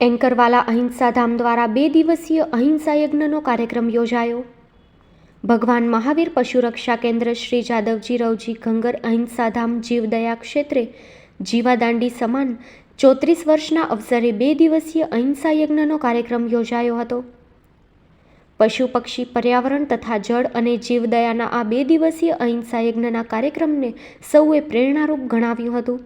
એન્કરવાલા અહિંસાધામ દ્વારા બે દિવસીય અહિંસા યજ્ઞનો કાર્યક્રમ યોજાયો. ભગવાન મહાવીર પશુરક્ષા કેન્દ્ર શ્રી જાદવજી રવજી ઘંગર અહિંસાધામ જીવદયા ક્ષેત્રે જીવાદાંડી સમાન ચોત્રીસ વર્ષના અવસરે બે દિવસીય અહિંસા યજ્ઞનો કાર્યક્રમ યોજાયો હતો. પશુ પક્ષી પર્યાવરણ તથા જળ અને જીવદયાના આ બે દિવસીય અહિંસા યજ્ઞના કાર્યક્રમને સૌએ પ્રેરણારૂપ ગણાવ્યું હતું.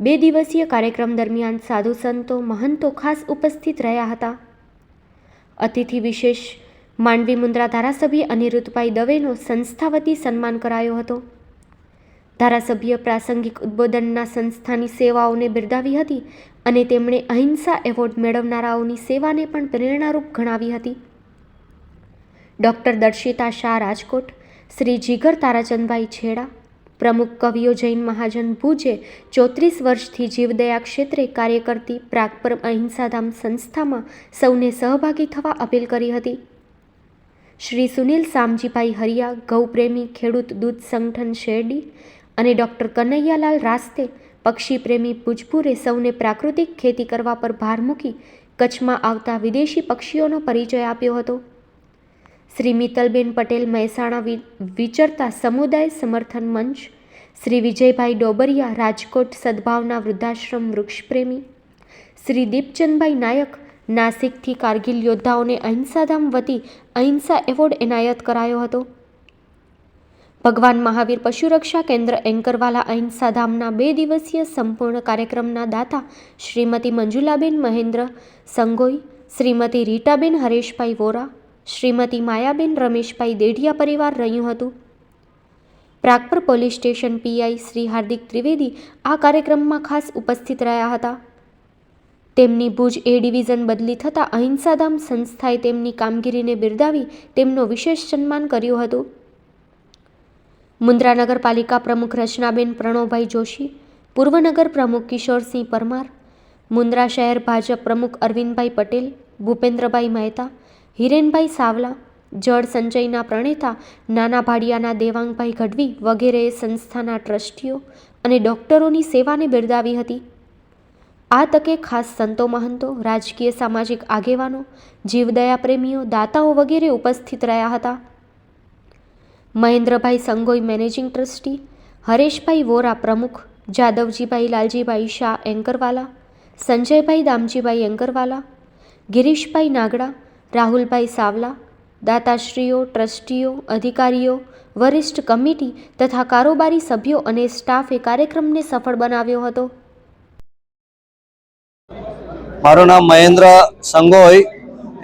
બે દિવસીય કાર્યક્રમ દરમિયાન સાધુ સંતો મહંતો ખાસ ઉપસ્થિત રહ્યા હતા. અતિથિ વિશેષ માંડવી મુન્દ્રા ધારાસભ્ય અનિરુદ્ધભાઈ દવેનો સંસ્થા વતી સન્માન કરાયો હતો. ધારાસભ્ય પ્રાસંગિક ઉદ્બોધનના સંસ્થાની સેવાઓને બિરદાવી હતી અને તેમણે અહિંસા એવોર્ડ મેળવનારાઓની સેવાને પણ પ્રેરણારૂપ ગણાવી હતી. ડૉક્ટર દર્શિતા શાહ રાજકોટ, શ્રી જીગર તારાચંદભાઈ છેડા પ્રમુખ કવિઓ જૈન મહાજન ભુજે ચોત્રીસ વર્ષથી જીવદયા ક્ષેત્રે કાર્ય કરતી પ્રાગપર અહિંસાધામ સંસ્થામાં સૌને સહભાગી થવા અપીલ કરી હતી. શ્રી સુનિલ સામજીભાઈ હરિયા, ગૌપ્રેમી, ખેડૂત દૂધ સંગઠન શેરડી અને ડૉક્ટર કનૈયાલાલ રાસ્તે પક્ષીપ્રેમી ભુજપુરે સૌને પ્રાકૃતિક ખેતી કરવા પર ભાર મૂકી કચ્છમાં આવતા વિદેશી પક્ષીઓનો પરિચય આપ્યો હતો. શ્રી મિત્તલબેન પટેલ મહેસાણા વિચરતા સમુદાય સમર્થન મંચ, શ્રી વિજયભાઈ ડોબરિયા રાજકોટ સદભાવના વૃદ્ધાશ્રમ વૃક્ષપ્રેમી, શ્રી દીપચંદભાઈ નાયક નાસિકથી કારગિલ યોદ્ધાઓને અહિંસાધામ વતી અહિંસા એવોર્ડ એનાયત કરાયો હતો. ભગવાન મહાવીર પશુરક્ષા કેન્દ્ર એન્કરવાલા અહિંસાધામના બે દિવસીય સંપૂર્ણ કાર્યક્રમના દાતા શ્રીમતી મંજુલાબેન મહેન્દ્ર સંગોઈ, શ્રીમતી રીટાબેન હરેશભાઈ વોરા શ્રીમતી માયાબેન રમેશભાઈ દેઢિયા પરિવાર રહ્યું હતું. Pragpar police station PI Shri Hardik Trivedi આ કાર્યક્રમમાં ખાસ ઉપસ્થિત રહ્યા હતા. તેમની ભુજ એ ડિવિઝન બદલી થતાં અહિંસાધામ સંસ્થાએ તેમની કામગીરીને બિરદાવી તેમનો વિશેષ સન્માન કર્યું હતું. મુન્દ્રા નગરપાલિકા પ્રમુખ રચનાબેન પ્રણવભાઈ જોશી, પૂર્વ નગર પ્રમુખ કિશોરસિંહ પરમાર, મુન્દ્રા શહેર ભાજપ પ્રમુખ અરવિંદભાઈ પટેલ, ભૂપેન્દ્રભાઈ મહેતા હિરેનભાઈ સાવલા, જળ સંચયના પ્રણેતા, નાના ભાડિયાના દેવાંગભાઈ ગઢવી વગેરેએ સંસ્થાના ટ્રસ્ટીઓ અને ડોક્ટરોની સેવાને બિરદાવી હતી. આ તકે ખાસ સંતો મહંતો, રાજકીય સામાજિક આગેવાનો, જીવદયા પ્રેમીઓ, દાતાઓ વગેરે ઉપસ્થિત રહ્યા હતા. મહેન્દ્રભાઈ સંગોઈ મેનેજિંગ ટ્રસ્ટી, હરેશભાઈ વોરા પ્રમુખ, જાદવજીભાઈ લાલજીભાઈ શાહ એન્કરવાલા, સંજયભાઈ દામજીભાઈ એન્કરવાલા, ગિરીશભાઈ નાગડા રાહુલભાઈ સાવલા, દાતાશ્રીઓ, ટ્રસ્ટીઓ, અધિકારીઓ, વરિષ્ઠ કમિટી તથા કારોબારી સભ્યો અને સ્ટાફે કાર્યક્રમને સફળ બનાવ્યો હતો. મારું નામ મહેન્દ્ર સંગોઈ,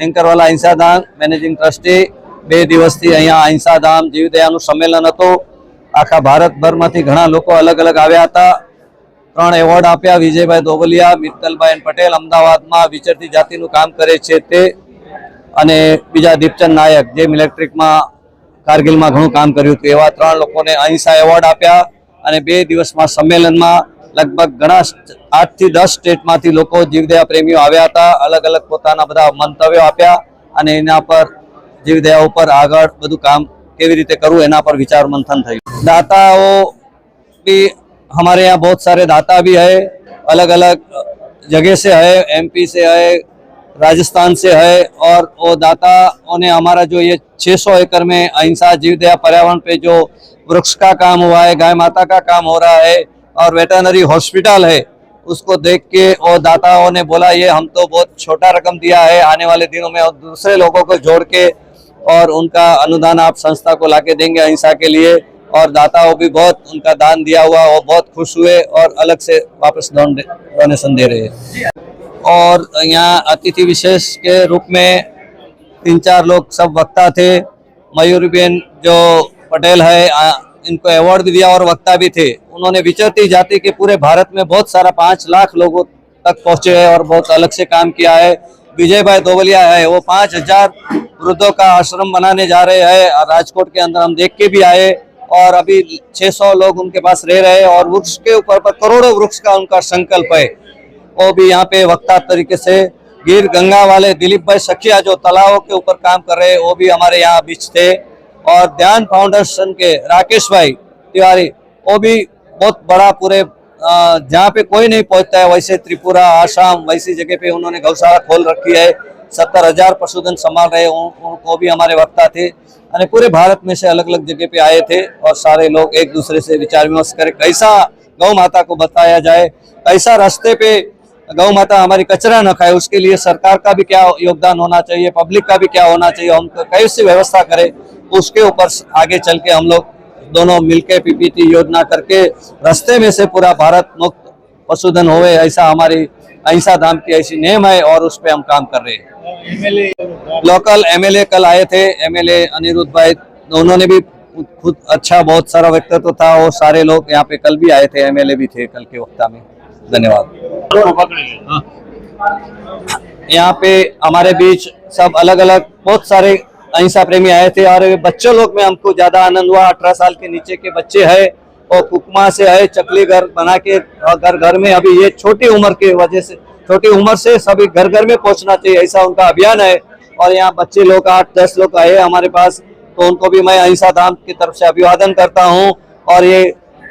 એન્કરવાલા અહિંસાધામ મેનેજિંગ ટ્રસ્ટી. બે દિવસથી અહીંયા અહિંસાધામ જીવદયાનું સંમેલન હતું. આખા ભારતભરમાંથી ઘણા લોકો અલગ અલગ આવ્યા હતા. ત્રણ એવોર્ડ આપ્યા. વિજયભાઈ દોબલિયા મિત્તલભાઈ પટેલ અમદાવાદમાં વિચરતી જાતિનું કામ કરે છે તે. અને બીજા દીપચંદ નાયક જે ઇલેક્ટ્રિકમાં કારગિલમાં ઘણું કામ કર્યું હતું એવા ત્રણ લોકોને અહિંસા એવોર્ડ આપ્યા અને બે દિવસમાં સંમેલનમાં લગભગ ઘણા સ્ટ- આઠથી દસ સ્ટેટમાંથી લોકો જીવદયા પ્રેમીઓ આવ્યા હતા અલગ અલગ પોતાના બધા મંતવ્યો આપ્યા અને એના પર જીવદયા ઉપર આગળ બધું કામ કેવી રીતે કરવું એના પર વિચાર મંથન થયું દાતાઓ भी हमारे यहाँ बहुत सारे दाता भी है अलग अलग जगह से है एमपी से है राजस्थान से है और वो दाताओं ने हमारा जो ये 600 एकड़ में अहिंसा जीव दया पर्यावरण पे जो वृक्ष का काम हुआ है, गाय माता का काम हो रहा है और वेटरनरी हॉस्पिटल है, उसको देख के और दाताओं ने बोला, ये हम तो बहुत छोटा रकम दिया है, आने वाले दिनों में और दूसरे लोगों को जोड़ के और उनका अनुदान आप संस्था को लाके देंगे अहिंसा के लिए। और दाताओं भी बहुत, उनका दान दिया हुआ वो बहुत खुश हुए और अलग से वापस डोनेशन दे रहे हैं। और यहाँ अतिथि विशेष के रूप में तीन चार लोग सब वक्ता थे। मयूरी बेन जो पटेल है आ, इनको अवार्ड भी दिया और वक्ता भी थे। उन्होंने विचरती जाति के पूरे भारत में बहुत सारा पाँच लाख लोगों तक पहुँचे हैं और बहुत अलग से काम किया है। विजय भाई दोवलिया है वो पाँच हज़ार वृद्धों का आश्रम बनाने जा रहे हैं राजकोट के अंदर हम देख के भी आए और अभी 600 लोग उनके पास रह रहे हैं और वृक्ष के ऊपर पर करोड़ों वृक्ष का उनका संकल्प है। वो भी यहाँ पे वक्ता तरीके से गिर गंगा वाले दिलीप भाई सखिया जो तालाबों के ऊपर काम कर रहे, वो भी हमारे यहाँ बीच थे। और ध्यान फाउंडेशन के राकेश भाई तिवारी, वो भी बहुत बड़ा पूरे जहाँ पे कोई नहीं पहुँचता है, वैसे त्रिपुरा, आसाम, वैसी जगह पे उन्होंने गौशाला खोल रखी है। सत्तर हज़ार पशुधन संभाल रहे उन- उनको भी हमारे वक्ता थे। અને पूरे भारत में से अलग अलग जगह पे आए थे और सारे लोग एक दूसरे से विचार विमर्श करें। कैसा गौ माता को बताया जाए, कैसा रास्ते पे गौ माता हमारी कचरा न खाए, उसके लिए सरकार का भी क्या योगदान होना चाहिए पब्लिक का भी क्या होना चाहिए, हम कैसे व्यवस्था करें, उसके ऊपर आगे चल के हम लोग दोनों मिलके पीपीटी योजना करके रास्ते में से पूरा भारत मुक्त पशुधन होवे, ऐसा हमारी अहिंसा धाम की ऐसी नेम है और उस पर हम काम कर रहे हैं। लोकल एमएलए कल आए थे एमएलए अनिरुद्ध भाई, उन्होंने भी खुद अच्छा बहुत सारा व्यक्तित्व था, और सारे लोग यहाँ पे कल भी आए थे एमएलए भी थे कल के वक्ता में। धन्यवाद। यहाँ पे हमारे बीच सब अलग अलग बहुत सारे अहिंसा प्रेमी आए थे और बच्चों लोग में हमको ज़्यादा आनंद हुआ। अठारह साल के नीचे के बच्चे है और कुकमा से है चकली घर बना के घर घर में। अभी ये छोटी उम्र की वजह से, छोटी उम्र से सभी घर घर में पहुँचना चाहिए, ऐसा उनका अभियान है। और यहाँ बच्चे लोग, आठ दस लोग आए हमारे पास तो उनको भी मैं अहिंसा धाम की तरफ़ से अभिवादन करता हूँ। और ये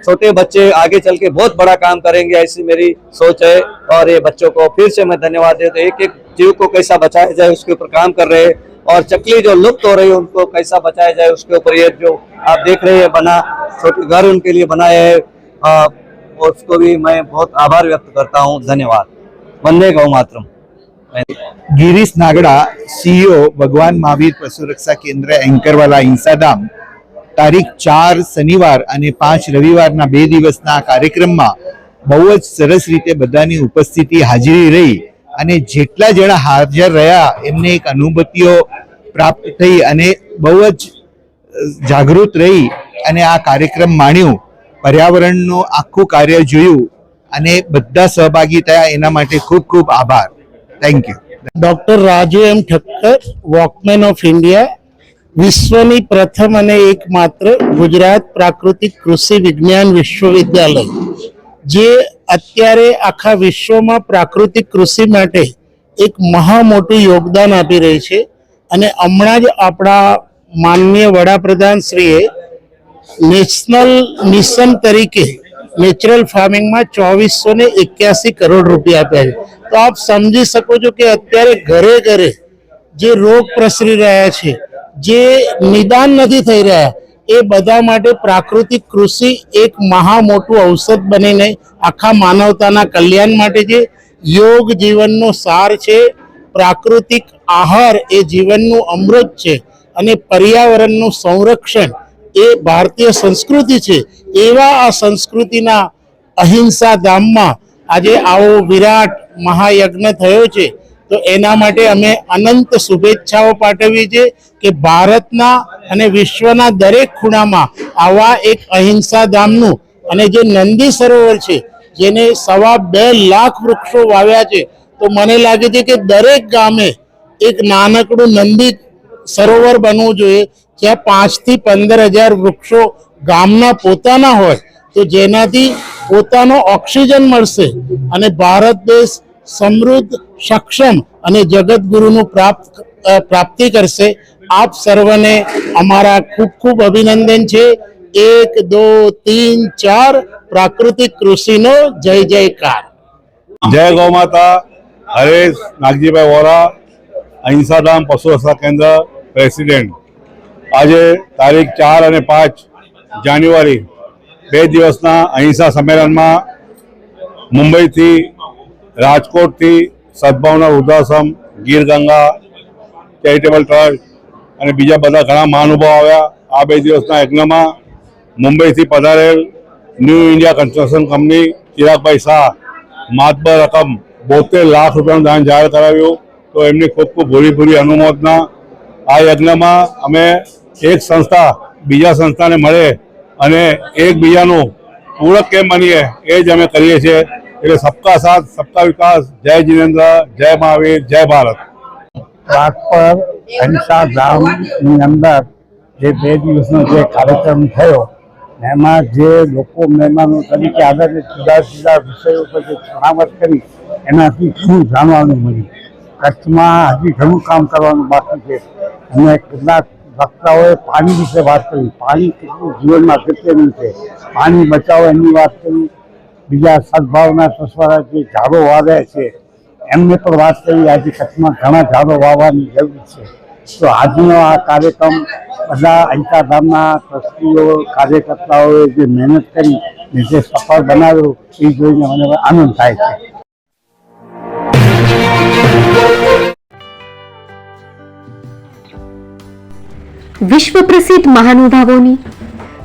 छोटे बच्चे आगे चल के बहुत बड़ा काम करेंगे, ऐसी मेरी सोच है और ये बच्चों को फिर से मैं धन्यवाद देता हूँ। एक एक जीव को कैसा बचाया जाए, उसके ऊपर काम कर रहे हैं और चकली जो लुप्त हो रही है, उनको कैसा बचाया जाए, उसके ऊपर ये जो आप देख रहे हैं, बना, छोटे घर उनके लिए बनाए है। हाँ, उसको भी मैं बहुत आभार व्यक्त करता हूँ। धन्यवाद। वंदे गौ मातरम। गिरीश नागड़ा सीईओ भगवान महावीर पशु रक्षा केंद्र एंकर वाला हिंसाधाम। તારીખ ચાર શનિવાર અને પાંચ રવિવારના બે દિવસના કાર્યક્રમમાં બહુ જ સરસ રીતે બધાની ઉપસ્થિતિ હાજરી રહી અને જેટલા જણા હાજર રહ્યા, એમને એક અનુભૂતિઓ પ્રાપ્ત થઈ અને બહુ જ જાગૃત રહી અને આ કાર્યક્રમ માણ્યું. પર્યાવરણનું આખું કાર્ય જોયું અને બધા સહભાગી થયા. એના માટે ખૂબ ખૂબ આભાર. Thank you doctor Raju M Thakkar walkman of India વિશ્વની પ્રથમ અને એકમાત્ર ગુજરાત પ્રાકૃતિક કૃષિ વિજ્ઞાન વિશ્વવિદ્યાલય, જે અત્યારે આખા વિશ્વમાં પ્રાકૃતિક કૃષિ માટે એક મહા મોટું યોગદાન આપી રહી છે. અને હમણાં જ આપણા માનનીય વડાપ્રધાન શ્રીએ નેશનલ મિશન તરીકે નેચરલ ફાર્મિંગમાં ચોવીસો ને એક્યાસી કરોડ રૂપિયા આપ્યા છે. તો આપ સમજી શકો છો કે અત્યારે ઘરે ઘરે જે રોગ પ્રસરી રહ્યા છે જે નિદાન નથી થઈ રહ્યા, એ બધા માટે પ્રાકૃતિક કૃષિ એક મહા મોટું ઔષધ બનીને આખા માનવતાના કલ્યાણ માટે છે યોગ જીવનનો સાર છે, પ્રાકૃતિક આહાર એ જીવનનું અમૃત છે અને પર્યાવરણનું સંરક્ષણ એ ભારતીય સંસ્કૃતિ છે, એવા આ સંસ્કૃતિના અહિંસા ધામમાં આજે આવો વિરાટ મહાયજ્ઞ થયો છે. તો એના માટે અમે અનંત શુભેચ્છાઓ પાઠવીએ છીએ કે ભારતના અને વિશ્વના દરેક ખૂણામાં આવા એક અહિંસા ધામનું અને જે નંદી સરોવર છે, જેને સવા બે લાખ વૃક્ષો વાવ્યા છે, તો મને લાગે છે કે દરેક ગામે એક નાનકડું નંદી સરોવર બનવું જોઈએ, જ્યાં પાંચથી પંદર હજાર વૃક્ષો ગામના પોતાના હોય, તો જેનાથી પોતાનો ઓક્સિજન મળશે અને ભારત દેશ સમૃદ્ધ, સક્ષમ અને જગતગુરુનું પ્રાપ્ત પ્રાપ્તિ કરશે. આપ સર્વને અમારા ખૂબ ખૂબ અભિનંદન છે. એક, દો, તીન, ચાર પ્રાકૃતિક કૃષિનો જય જયકાર. જય ગૌ માતા. હરેશ નાગજીભાઈ વોરા, અહિંસાધામ પશુ રક્ષા કેન્દ્ર પ્રેસિડેન્ટ. આજે તારીખ ચાર અને પાંચ જાન્યુઆરી, બે દિવસના અહિંસા સંમેલનમાં મુંબઈથી, રાજકોટથી સદભાવના વૃદ્ધાશ્રમ ગીર ગંગા ચેરિટેબલ ટ્રસ્ટ અને બીજા બધા ઘણા મહાનુભાવ આવ્યા. આ બે દિવસના યજ્ઞમાં મુંબઈથી પધારેલ new India construction company Chiragbhai Shah માતબર રકમ બોતેર લાખ રૂપિયાનું દાન જાહેર કરાવ્યું. તો એમની ખૂબ ખૂબ ભૂરી ભૂરી અનુમોદના. આ યજ્ઞમાં અમે એક સંસ્થા બીજા સંસ્થાને મળે અને એકબીજાનું પૂરક કેમ બનીએ એ જ અમે કરીએ છીએ. એટલે સબકા સાથ, સબકા વિકાસ, જય જીનેન્દ્ર જય મહાવીર, જય ભારત. રાત પર ધામની અંદર જે બે દિવસનો જે કાર્યક્રમ થયો, એમાં જે લોકો મહેમાનો તરીકે આદરે જુદા જુદા વિષયો પર જે છણાવટ કરી, એનાથી શું જાણવાનું મળ્યું? કચ્છમાં હજી ઘણું કામ કરવાનું બાકી છે. અને કેટલાક વક્તાઓએ પાણી વિશે વાત કરી. પાણી કેટલું જીવનમાં અગત્યનું છે? પાણી બચાવો એની વાત કરી. બીજા સદભાવના સસવાળા જે ઝાડો વાવ્યા છે. એમને પણ વાત કરી, આજે કચ્છમાં ઘણા ઝાડો વાવવાની જરૂર છે. તો આજનો આ કાર્યક્રમ બધા અહીંકા ધામના ટ્રસ્ટીઓ, કાર્યકર્તાઓએ જે મહેનત કરી ને જે સફળ બનાવ્યો, એ જોઈને મને આનંદ થાય છે. વિશ્વ પ્રસિદ્ધ મહાનુભાવોની